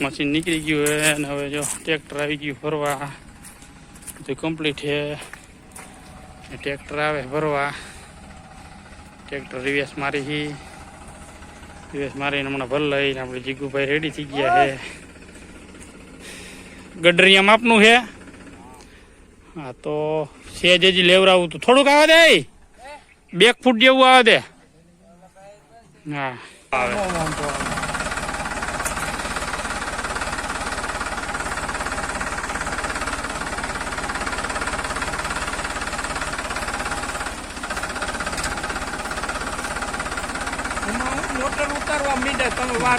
Machine નીકળી ગયું હે અને હવે જો ટ્રેક્ટર આવી ગયું ફરવા બધું કમ્પ્લીટ છે ટ્રેક્ટર આવે ભરવા. ટ્રેક્ટર રિવેસ મારી હી. રિવેસ મારીને હમણાં ભર લઈને આપણે જીગુભાઈ રેડી થઈ ગયા છે ગડરિયા માપનું છે હા, તો સેજ હજી લેવરાવું તો થોડુંક આવે દે બે ફૂટ જેવું આવે દે. હા. આવે મોટર ઉતારવા મીડે તમે વાર.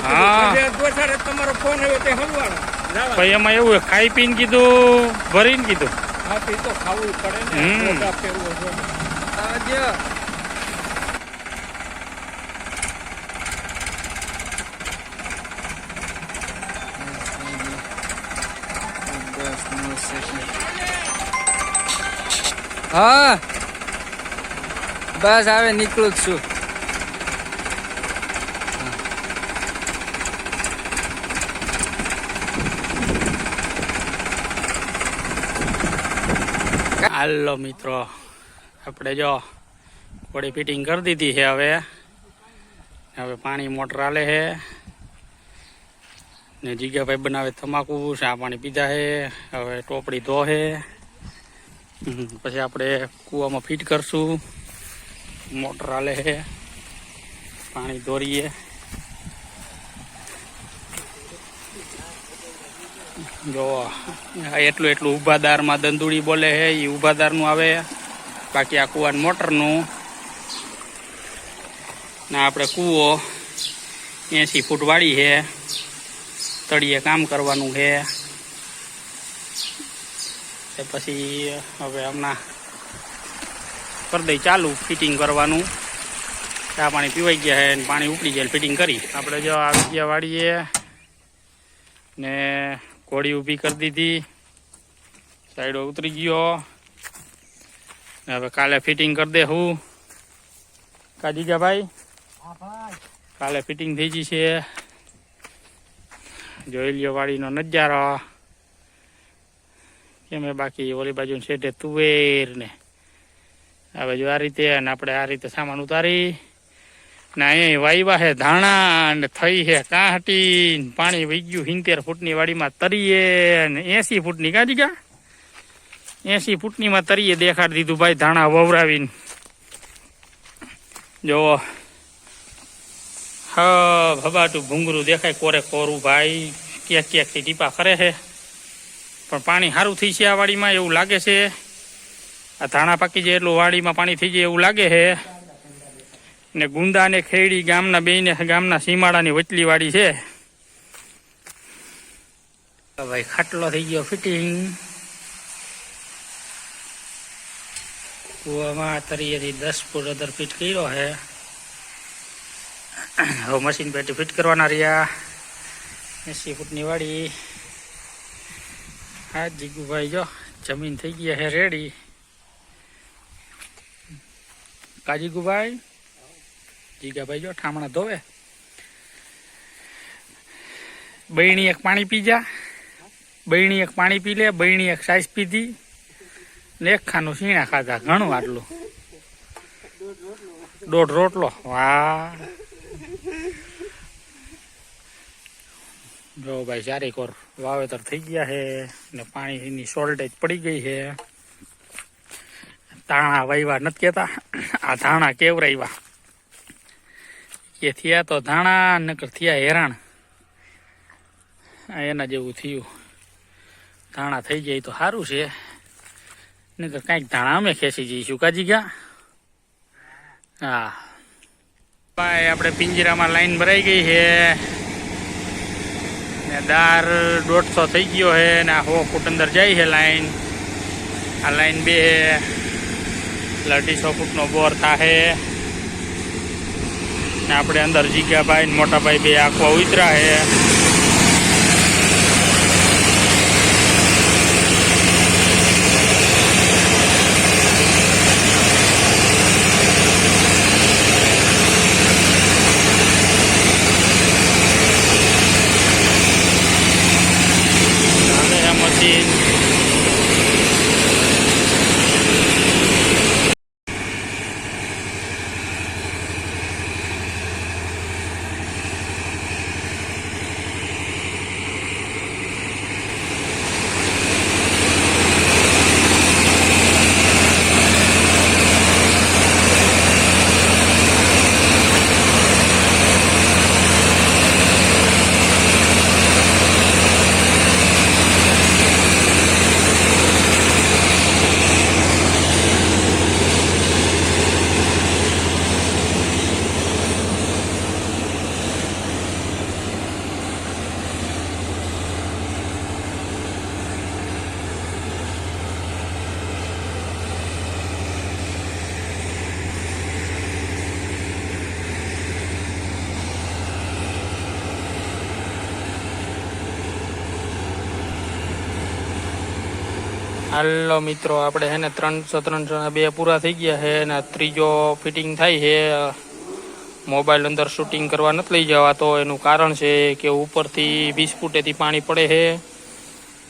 દોસારે તમારો ફોન આવ્યો તે હલવાડો. ભાઈ એમાં એવું છે, ખાઈ પીને કીધું ભરીને કીધું. હા પી તો ખાવું પડે ને હમ. મોટા ફેરવો છે આજે હા. બસ હવે નીકળું જ છું. હાલો મિત્રો, આપણે જો કોળી ફિટિંગ કરી દીધી છે હવે. હવે પાણી મોટર આલે છે. ને જીગાભાઈ બનાવે તમાકુ, શા પાણી પીધા છે. હવે ટોપડી ધોહે છે. પછી આપણે કૂવામાં ફિટ કરશું. મોટર આલે છે. પાણી દોરીએ જો એટલું એટલું ઉભાદારમાં દંદુડી બોલે છે એ ઉભાદારનું આવે. બાકી આ કુવાન મોટરનું. ને આપણે કૂવો એંસી ફૂટ વાળી છે. તળિયે કામ કરવાનું છે. એ પછી હવે હમણાં કરી દઈ ચાલુ ફિટિંગ કરવાનું. ચા પાણી પીવાઈ ગયા છે પાણી ઉપડી જાય ફિટિંગ કરી. આપણે જો આવી ગયા વાળીએ ને ઘોડી ઊભી કરી દીધી. સાઈડો ઉતરી ગયો. હવે કાલે ફિટિંગ કરી દે હું. કાજી ગયા ભાઈ? કાલે ફિટિંગ થઈ ગઈ છે. જોઈ લ્યો વાડીનો નજારો. કેમ બાકી ઓલી બાજુ શેઠે તુવેર ને. હવે જો આ રીતે અને આપણે આ રીતે સામાન ઉતારી. ને એ વાયવા હે ધાણા ને થઈ હે ને પાણી વહી ગયું સિત્તેર ફૂટની વાડીમાં તરીએ ને એસી ફૂટની કાઢી ગયા એસી ફૂટનીમાં તરીએ દેખાડી દીધું ભાઈ ધાણા વવરાવીને. જો હા, ભબાટું ભૂંગરું દેખાય કોરે કોરું ભાઈ. ક્યાંક ક્યાંકથી ટીપા કરે છે. પણ પાણી સારું થઈ છે આ વાડીમાં, એવું લાગે છે. આ ધાણા પાકી જાય એટલું વાડીમાં પાણી થઈ જાય એવું લાગે છે. ને ગુંદા ને ખેડી ગામના બેને ગામના સીમાડાની વચલી વાળી છે ભાઈ ખાટલો થઈ ગયો ફિટિંગ. કુવામાં તરીએથી દસ ફૂટ અધર ફિટ કર્યો છે. હવે મશીન પેટી ફિટ કરવાના રહ્યા. એસી ફૂટની વાડી. હા, જીગુભાઈ જો, જમીન થઈ ગયા છે રેડી કા જીગુભાઈ જો, ઠામણા ધોવે. બૈણી એક પાણી પી જા. બૈણી એક પાણી પી લે, બૈણી એક સાઈઝ પીધી. ને એક ખાનું સીણા ખાધા, ઘણું આટલું. દોઢ રોટલો. વાહ. જો ભાઈ, ચારેક ઓર વાવેતર થઈ ગયા છે ને પાણીની શોર્ટેજ પડી ગઈ છે તાણા વાવ્યા નથી કેતા આ ધાણા કેવરાવ્યા એ થયા તો ધાણા, નકર થયા હેરાણ. એના જેવું થયું. ધાણા થઈ જાય તો સારું છે. નકર કાંઈક ધાણા અમે ખેંચી જઈશું. કાજી ગયા? હા. ભાઈ, આપણે પિંજરામાં લાઈન ભરાઈ ગઈ છે. ને દાર દોઢસો થઈ ગયો છે ને આ સો ફૂટ અંદર જાય છે લાઈન. આ લાઈન બે એટલે અઢીસો ફૂટનો બોર થાહે. ને આપણે અંદર જીગાભાઈ ને મોટાભાઈ બે આખો ઉતરા હે. machine હાલો મિત્રો, આપણે હે ને ત્રણસો ત્રણસો બે પૂરા થઈ ગયા છે અને ત્રીજો ફિટિંગ થાય છે. મોબાઈલ અંદર શૂટિંગ કરવા નથી લઈ જવાતો એનું કારણ છે કે ઉપરથી વીસ ફૂટેથી પાણી પડે છે.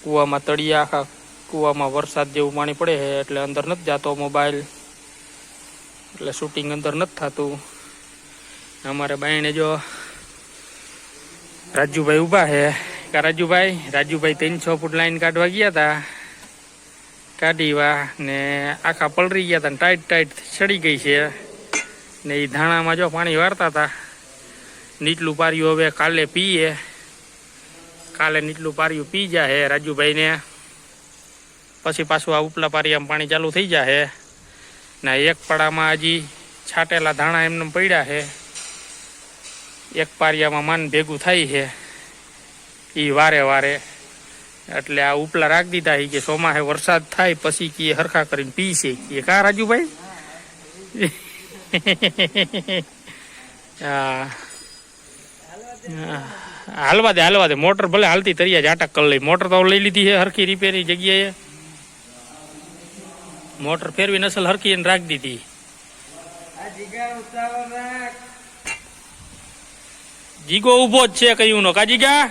કૂવામાં તળિયા, આખા કૂવામાં વરસાદ જેવું પાણી પડે છે, એટલે અંદર નથી જતો મોબાઈલ એટલે શૂટિંગ અંદર નથી થતું. અમારે બાઈને જો રાજુભાઈ ઊભા છે. કા રાજુભાઈ? રાજુભાઈ ત્રણસો ફૂટ લાઈન કાઢવા ગયા હતા કાઢીવા ને આખા પલરી ગયા હતા ટાઈટ ટાઈટ ચડી ગઈ છે. ને એ ધાણામાં જો પાણી વાળતા હતા નીચલું પાર્યું હવે કાલે પીએ. કાલે નીચલું પાર્યું પી જાય રાજુભાઈને. પછી પાછું આ ઉપલા પારિયામાં પાણી ચાલુ થઈ જાય ને એક પડામાં હજી છાટેલા ધાણા એમને પડ્યા છે. એક પારિયામાં માન ભેગું થાય છે. એ વારે વારે એટલે આ ઉપલા રાખી દીધા છે કે ચોમાસે વરસાદ થાય પછી કે હરખા કરીને પીશે કે કા રાજુભાઈ? હા. હાલવા દે હાલવા દે. મોટર ભલે હાલતી તરિયા જાટક કરી લઈ. મોટર તો લઈ લીધી છે હરખી રિપેરી જગ્યાએ. મોટર ફેરવી નસલ હરખી એને રાખી દીધી. જીગો ઊભો જ છે કયું નો કા જીગા?